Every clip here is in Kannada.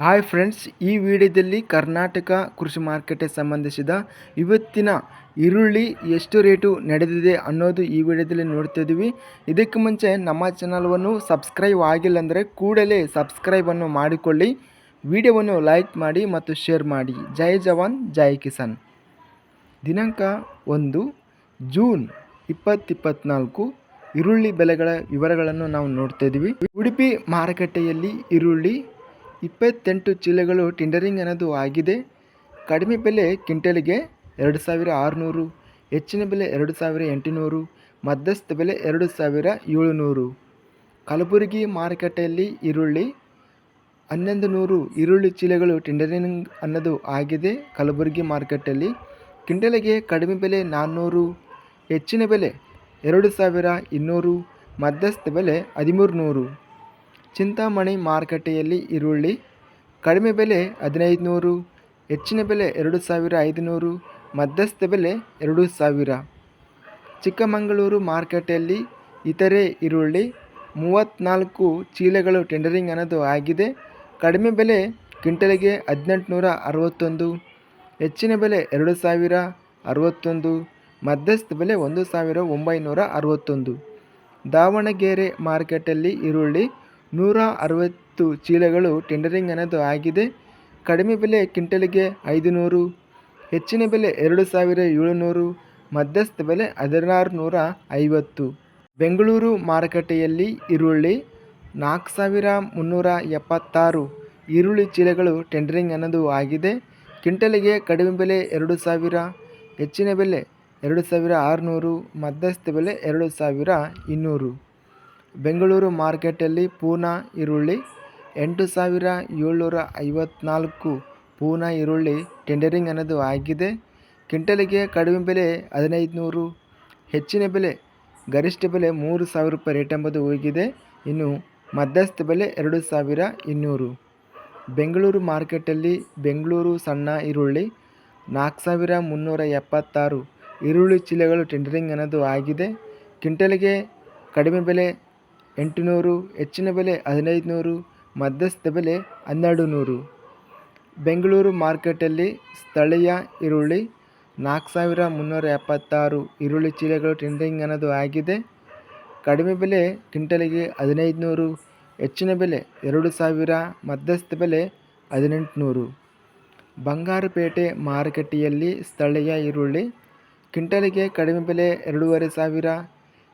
ಹಾಯ್ ಫ್ರೆಂಡ್ಸ್, ಈ ವಿಡಿಯೋದಲ್ಲಿ ಕರ್ನಾಟಕ ಕೃಷಿ ಮಾರ್ಕೆಟ್ಗೆ ಸಂಬಂಧಿಸಿದ ಇವತ್ತಿನ ಈರುಳ್ಳಿ ಎಷ್ಟು ರೇಟು ನಡೆದಿದೆ ಅನ್ನೋದು ಈ ವಿಡಿಯೋದಲ್ಲಿ ನೋಡ್ತಾ ಇದ್ದೀವಿ. ಇದಕ್ಕೆ ಮುಂಚೆ ನಮ್ಮ ಚಾನಲ್ವನ್ನು ಸಬ್ಸ್ಕ್ರೈಬ್ ಆಗಿಲ್ಲ ಅಂದರೆ ಕೂಡಲೇ ಸಬ್ಸ್ಕ್ರೈಬನ್ನು ಮಾಡಿಕೊಳ್ಳಿ. ವಿಡಿಯೋವನ್ನು ಲೈಕ್ ಮಾಡಿ ಮತ್ತು ಶೇರ್ ಮಾಡಿ. ಜೈ ಜವಾನ್, ಜೈ ಕಿಸಾನ್. ದಿನಾಂಕ ಒಂದು, ಜೂನ್ ಇಪ್ಪತ್ತಿಪ್ಪತ್ನಾಲ್ಕು. ಈರುಳ್ಳಿ ಬೆಲೆಗಳ ವಿವರಗಳನ್ನು ನಾವು ನೋಡ್ತಾ ಇದ್ದೀವಿ. ಉಡುಪಿ ಮಾರುಕಟ್ಟೆಯಲ್ಲಿ ಈರುಳ್ಳಿ ಇಪ್ಪತ್ತೆಂಟು ಚೀಲಗಳು ಟಿಂಡರಿಂಗ್ ಅನ್ನೋದು ಆಗಿದೆ. ಕಡಿಮೆ ಬೆಲೆ ಕ್ವಿಂಟಲ್ಗೆ ಎರಡು ಸಾವಿರ ಆರುನೂರು, ಹೆಚ್ಚಿನ ಬೆಲೆ ಎರಡು ಸಾವಿರ ಎಂಟುನೂರು, ಮಧ್ಯಸ್ಥ ಬೆಲೆ ಎರಡು ಸಾವಿರ ಏಳುನೂರು. ಕಲಬುರಗಿ ಮಾರುಕಟ್ಟೆಯಲ್ಲಿ ಈರುಳ್ಳಿ ಹನ್ನೊಂದು ನೂರು ಈರುಳ್ಳಿ ಚೀಲಗಳು ಟಿಂಡರಿಂಗ್ ಅನ್ನೋದು ಆಗಿದೆ. ಕಲಬುರಗಿ ಮಾರುಕಟ್ಟೆಯಲ್ಲಿ ಕ್ವಿಂಟಲ್ಗೆ ಕಡಿಮೆ ಬೆಲೆ ನಾನ್ನೂರು, ಹೆಚ್ಚಿನ ಬೆಲೆ ಎರಡು ಸಾವಿರ ಇನ್ನೂರು, ಮಧ್ಯಸ್ಥ ಬೆಲೆ ಹದಿಮೂರು ನೂರು. ಚಿಂತಾಮಣಿ ಮಾರುಕಟ್ಟೆಯಲ್ಲಿ ಈರುಳ್ಳಿ, ಕಡಿಮೆ ಬೆಲೆ ಹದಿನೈದು ನೂರು ಹೆಚ್ಚಿನ ಬೆಲೆ ಎರಡು ಸಾವಿರ ಐದುನೂರು, ಮಧ್ಯಸ್ಥ ಬೆಲೆ ಎರಡು ಸಾವಿರ. ಚಿಕ್ಕಮಗಳೂರು ಮಾರುಕಟ್ಟೆಯಲ್ಲಿ ಇತರೆ ಈರುಳ್ಳಿ ಮೂವತ್ತ್ನಾಲ್ಕು ಚೀಲಗಳು ಟೆಂಡರಿಂಗ್ ಅನ್ನೋದು ಆಗಿದೆ. ಕಡಿಮೆ ಬೆಲೆ ಕ್ವಿಂಟಲಿಗೆ ಹದಿನೆಂಟುನೂರ ಅರವತ್ತೊಂದು, ಹೆಚ್ಚಿನ ಬೆಲೆ ಎರಡು ಸಾವಿರ ಅರವತ್ತೊಂದು, ಮಧ್ಯಸ್ಥ ಬೆಲೆ ಒಂದು ಸಾವಿರ ಒಂಬೈನೂರ ಅರವತ್ತೊಂದು. ದಾವಣಗೆರೆ ಮಾರ್ಕೆಟಲ್ಲಿ ಈರುಳ್ಳಿ ನೂರ ಅರವತ್ತು ಚೀಲಗಳು ಟೆಂಡರಿಂಗ್ ಅನ್ನೋದು ಆಗಿದೆ. ಕಡಿಮೆ ಬೆಲೆ ಕ್ವಿಂಟಲಿಗೆ ಐದು ನೂರು ಹೆಚ್ಚಿನ ಬೆಲೆ ಎರಡು ಸಾವಿರ ಏಳುನೂರು, ಮಧ್ಯಸ್ಥ ಬೆಲೆ ಹದಿನಾರು ನೂರ ಐವತ್ತು ಬೆಂಗಳೂರು ಮಾರುಕಟ್ಟೆಯಲ್ಲಿ ಈರುಳ್ಳಿ ನಾಲ್ಕು ಸಾವಿರ ಮುನ್ನೂರ ಎಪ್ಪತ್ತಾರು ಈರುಳ್ಳಿ ಚೀಲಗಳು ಟೆಂಡರಿಂಗ್ ಅನ್ನೋದು ಆಗಿದೆ. ಕ್ವಿಂಟಲಿಗೆ ಕಡಿಮೆ ಬೆಲೆ ಎರಡು ಸಾವಿರ, ಹೆಚ್ಚಿನ ಬೆಲೆ ಎರಡು ಸಾವಿರ ಆರುನೂರು, ಮಧ್ಯಸ್ಥ ಬೆಲೆ ಎರಡು ಸಾವಿರ ಇನ್ನೂರು. ಬೆಂಗಳೂರು ಮಾರ್ಕೆಟಲ್ಲಿ ಪೂನಾ ಈರುಳ್ಳಿ ಎಂಟು ಸಾವಿರ ಏಳ್ನೂರ ಐವತ್ನಾಲ್ಕು ಪೂನಾ ಈರುಳ್ಳಿ ಟೆಂಡರಿಂಗ್ ಅನ್ನೋದು ಆಗಿದೆ. ಕ್ವಿಂಟಲಿಗೆ ಕಡಿಮೆ ಬೆಲೆ ಹದಿನೈದು ನೂರು ಹೆಚ್ಚಿನ ಬೆಲೆ ಗರಿಷ್ಠ ಬೆಲೆ ಮೂರು ಸಾವಿರ ರೂಪಾಯಿ ರೇಟ್ ಎಂಬುದು ಹೋಗಿದೆ. ಇನ್ನು ಮಧ್ಯಸ್ಥ ಬೆಲೆ ಎರಡು ಸಾವಿರ ಇನ್ನೂರು. ಬೆಂಗಳೂರು ಮಾರ್ಕೆಟಲ್ಲಿ ಬೆಂಗಳೂರು ಸಣ್ಣ ಈರುಳ್ಳಿ ನಾಲ್ಕು ಸಾವಿರ ಮುನ್ನೂರ ಎಪ್ಪತ್ತಾರು. ಈರುಳ್ಳಿ ಚೀಲಗಳು ಟೆಂಡರಿಂಗ್ ಅನ್ನೋದು ಆಗಿದೆ. ಕ್ವಿಂಟಲಿಗೆ ಕಡಿಮೆ ಬೆಲೆ ಎಂಟುನೂರು, ಹೆಚ್ಚಿನ ಬೆಲೆ ಹದಿನೈದು ನೂರು ಮಧ್ಯಸ್ಥ ಬೆಲೆ ಹನ್ನೆರಡು ನೂರು ಬೆಂಗಳೂರು ಮಾರ್ಕೆಟಲ್ಲಿ ಸ್ಥಳೀಯ ಈರುಳ್ಳಿ ನಾಲ್ಕು ಸಾವಿರ ಮುನ್ನೂರ ಎಪ್ಪತ್ತಾರು ಈರುಳ್ಳಿ ಚೀಲಗಳು ಟ್ರೆಂಡಿಂಗ್ ಅನ್ನೋದು ಆಗಿದೆ. ಕಡಿಮೆ ಬೆಲೆ ಕ್ವಿಂಟಲಿಗೆ ಹದಿನೈದು ನೂರು ಹೆಚ್ಚಿನ ಬೆಲೆ ಎರಡು ಸಾವಿರ, ಮಧ್ಯಸ್ಥ ಬೆಲೆ ಹದಿನೆಂಟುನೂರು. ಬಂಗಾರಪೇಟೆ ಮಾರುಕಟ್ಟೆಯಲ್ಲಿ ಸ್ಥಳೀಯ ಈರುಳ್ಳಿ ಕ್ವಿಂಟಲಿಗೆ ಕಡಿಮೆ ಬೆಲೆ ಎರಡೂವರೆ ಸಾವಿರ,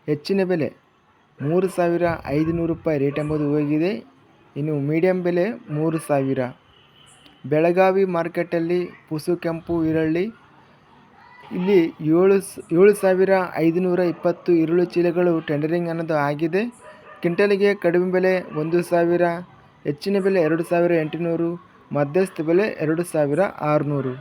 ಹೆಚ್ಚಿನ ಬೆಲೆ ಮೂರು ಸಾವಿರ ಐದುನೂರು ರೂಪಾಯಿ ರೇಟ್ ಎಂಬುದು ಹೋಗಿದೆ. ಇನ್ನು ಮೀಡಿಯಮ್ ಬೆಲೆ ಮೂರು ಸಾವಿರ. ಬೆಳಗಾವಿ ಮಾರ್ಕೆಟಲ್ಲಿ ಪುಸು, ಕೆಂಪು, ಈರುಳ್ಳಿ. ಇಲ್ಲಿ ಏಳು ಏಳು ಸಾವಿರ ಐದುನೂರ ಇಪ್ಪತ್ತು ಈರುಳ್ಳಿ ಚೀಲಗಳು ಟೆಂಡರಿಂಗ್ ಅನ್ನೋದು ಆಗಿದೆ. ಕ್ವಿಂಟಲಿಗೆ ಕಡಿಮೆ ಬೆಲೆ ಒಂದು ಸಾವಿರ, ಹೆಚ್ಚಿನ ಬೆಲೆ ಎರಡು ಸಾವಿರ ಎಂಟುನೂರು, ಮಧ್ಯಸ್ಥ ಬೆಲೆ ಎರಡು ಸಾವಿರ ಆರುನೂರು.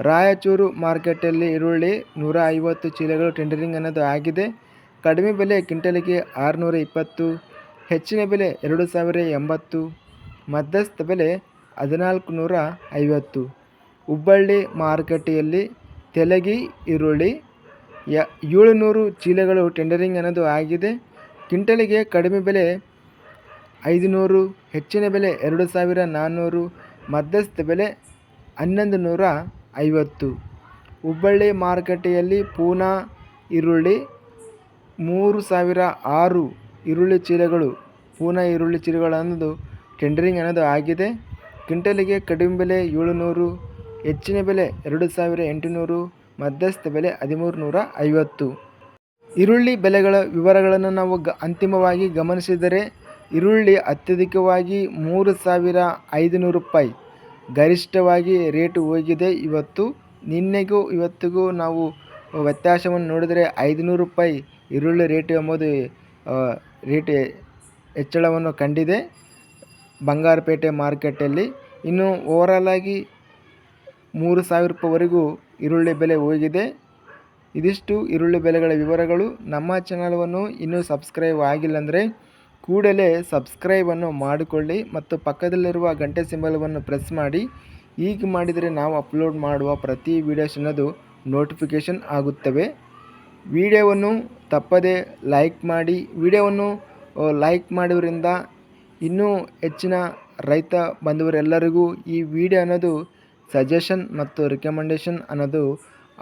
ರಾಯಚೂರು ಮಾರ್ಕೆಟಲ್ಲಿ ಈರುಳ್ಳಿ ನೂರ ಐವತ್ತು ಚೀಲಗಳು ಟೆಂಡರಿಂಗ್ ಅನ್ನೋದು ಆಗಿದೆ. ಕಡಿಮೆ ಬೆಲೆ ಕ್ವಿಂಟಲಿಗೆ ಆರುನೂರ ಇಪ್ಪತ್ತು, ಹೆಚ್ಚಿನ ಬೆಲೆ ಎರಡು ಸಾವಿರ ಎಂಬತ್ತು, ಮಧ್ಯಸ್ಥ ಬೆಲೆ ಹದಿನಾಲ್ಕು ನೂರ ಐವತ್ತು. ಹುಬ್ಬಳ್ಳಿ ಮಾರುಕಟ್ಟೆಯಲ್ಲಿ ತೆಲಗಿ, ಈರುಳ್ಳಿ, ಯ ಏಳುನೂರು ಚೀಲಗಳು ಟೆಂಡರಿಂಗ್ ಅನ್ನೋದು ಆಗಿದೆ. ಕ್ವಿಂಟಲಿಗೆ ಕಡಿಮೆ ಬೆಲೆ ಐದುನೂರು, ಹೆಚ್ಚಿನ ಬೆಲೆ ಎರಡು ಸಾವಿರ ನಾನ್ನೂರು ಮಧ್ಯಸ್ಥ ಬೆಲೆ ಹನ್ನೊಂದು ನೂರ ಐವತ್ತು. ಹುಬ್ಬಳ್ಳಿ ಮಾರುಕಟ್ಟೆಯಲ್ಲಿ ಪೂನಾ, ಈರುಳ್ಳಿ ಮೂರು ಸಾವಿರ ಆರು ಈರುಳ್ಳಿ ಚೀಲಗಳು ಪೂನಾ ಈರುಳ್ಳಿ ಚೀಲಗಳನ್ನೋದು ಟೆಂಡರಿಂಗ್ ಅನ್ನೋದು ಆಗಿದೆ. ಕ್ವಿಂಟಲಿಗೆ ಕಡಿಮೆ ಬೆಲೆ ಏಳುನೂರು, ಹೆಚ್ಚಿನ ಬೆಲೆ ಎರಡು ಸಾವಿರ ಎಂಟುನೂರು, ಮಧ್ಯಸ್ಥ ಬೆಲೆ ಹದಿಮೂರು ನೂರ ಐವತ್ತು. ಈರುಳ್ಳಿ ಬೆಲೆಗಳ ವಿವರಗಳನ್ನು ನಾವು ಗ ಅಂತಿಮವಾಗಿ ಗಮನಿಸಿದರೆ, ಈರುಳ್ಳಿ ಅತ್ಯಧಿಕವಾಗಿ ಮೂರು ಸಾವಿರ ಐದುನೂರು ರೂಪಾಯಿ. ಗರಿಷ್ಠವಾಗಿ ರೇಟು ಹೋಗಿದೆ ಇವತ್ತು. ನಿನ್ನೆಗೂ ಇವತ್ತಿಗೂ ನಾವು ವ್ಯತ್ಯಾಸವನ್ನು ನೋಡಿದರೆ ಐದುನೂರು ರೂಪಾಯಿ ಈರುಳ್ಳಿ ರೇಟ್ ಎಂಬುದು ರೇಟ್ ಹೆಚ್ಚಳವನ್ನು ಕಂಡಿದೆ. ಬಂಗಾರಪೇಟೆ ಮಾರ್ಕೆಟಲ್ಲಿ ಇನ್ನು ಓವರಾಲಾಗಿ ಮೂರು ಸಾವಿರ ರೂಪಾಯಿವರೆಗೂ ಈರುಳ್ಳಿ ಬೆಲೆ ಹೋಗಿದೆ. ಇದಿಷ್ಟು ಈರುಳ್ಳಿ ಬೆಲೆಗಳ ವಿವರಗಳು. ನಮ್ಮ ಚಾನಲ್ವನ್ನು ಇನ್ನೂ ಸಬ್ಸ್ಕ್ರೈಬ್ ಆಗಿಲ್ಲ ಅಂದರೆ ಕೂಡಲೇ ಸಬ್ಸ್ಕ್ರೈಬನ್ನು ಮಾಡಿಕೊಳ್ಳಿ ಮತ್ತು ಪಕ್ಕದಲ್ಲಿರುವ ಗಂಟೆ ಸಿಂಬಲವನ್ನು ಪ್ರೆಸ್ ಮಾಡಿ. ಹೀಗೆ ಮಾಡಿದರೆ ನಾವು ಅಪ್ಲೋಡ್ ಮಾಡುವ ಪ್ರತಿ ವೀಡಿಯೋಸ್ ಅನ್ನೋದು ನೋಟಿಫಿಕೇಷನ್ ಆಗುತ್ತವೆ. ವಿಡಿಯೋವನ್ನು ತಪ್ಪದೇ ಲೈಕ್ ಮಾಡಿ ವಿಡಿಯೋವನ್ನು ಲೈಕ್ ಮಾಡೋದ್ರಿಂದ ಇನ್ನೂ ಹೆಚ್ಚಿನ ರೈತ ಬಂಧುವರೆಲ್ಲರಿಗೂ ಈ ವಿಡಿಯೋ ಅನ್ನೋದು ಸಜೆಷನ್ ಮತ್ತು ರಿಕಮೆಂಡೇಷನ್ ಅನ್ನೋದು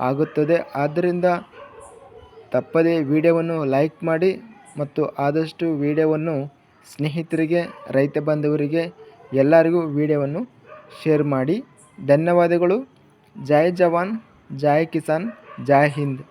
ಆಗುತ್ತದೆ. ಆದ್ದರಿಂದ ತಪ್ಪದೇ ವಿಡಿಯೋವನ್ನು ಲೈಕ್ ಮಾಡಿ ಮತ್ತು ಆದಷ್ಟು ವಿಡಿಯೋವನ್ನು ಸ್ನೇಹಿತರಿಗೆ, ರೈತ ಬಾಂಧವರಿಗೆ ಎಲ್ಲರಿಗೂ ವಿಡಿಯೋವನ್ನು ಶೇರ್ ಮಾಡಿ. ಧನ್ಯವಾದಗಳು. ಜೈ ಜವಾನ್, ಜೈ ಕಿಸಾನ್, ಜೈ ಹಿಂದ್.